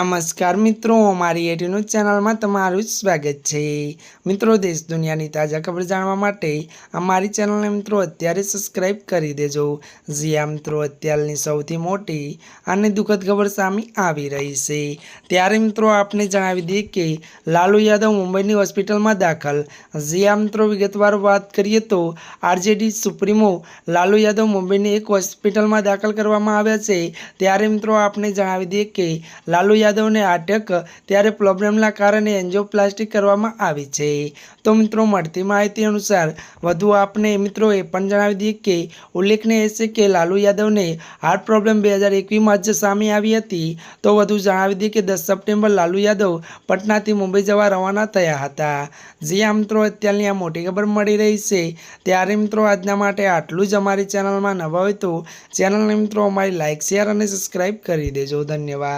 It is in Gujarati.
નમસ્કાર મિત્રો અમારી એટીનું ચેનલમાં તમારું સ્વાગત છે. મિત્રો, દેશ દુનિયાની તાજા ખબર જાણવા માટે અમારી ચેનલને મિત્રો અત્યારે સબસ્ક્રાઈબ કરી દેજો. જ્યાં મિત્રો, અત્યારની સૌથી મોટી અને દુઃખદ ખબર સામે આવી રહી છે. ત્યારે મિત્રો, આપને જણાવી દઈએ કે લાલુ યાદવ મુંબઈની હોસ્પિટલમાં દાખલ. જ્યાં મિત્રો, વિગતવાર વાત કરીએ તો આરજેડી સુપ્રીમો લાલુ યાદવ મુંબઈની એક હોસ્પિટલમાં દાખલ કરવામાં આવ્યા છે. ત્યારે મિત્રો, આપને જણાવી દઈએ કે લાલુ યાદવને અટક ત્યારે પ્રોબ્લેમના કારણે એન્જિયોપ્લાસ્ટી કરવામાં આવી છે. તો મિત્રો, મળતી માહિતી અનુસાર વધુ આપને મિત્રો એ પણ જણાવી દઈએ કે ઉલ્લેખનીય છે કે લાલુ યાદવને હાર્ટ પ્રોબ્લેમ બે હજાર એકવીસમાં જ સામે આવી હતી. તો વધુ જણાવી દઈએ કે દસ સપ્ટેમ્બર લાલુ યાદવ પટનાથી મુંબઈ જવા રવાના થયા હતા. જ્યાં મિત્રો, અત્યારની આ મોટી ખબર મળી રહી છે. ત્યારે મિત્રો, આજના માટે આટલું જ અમારી ચેનલમાં નવા હોય તો ચેનલને મિત્રો અમારી લાઇક શેર અને સબસ્ક્રાઈબ કરી દેજો. ધન્યવાદ.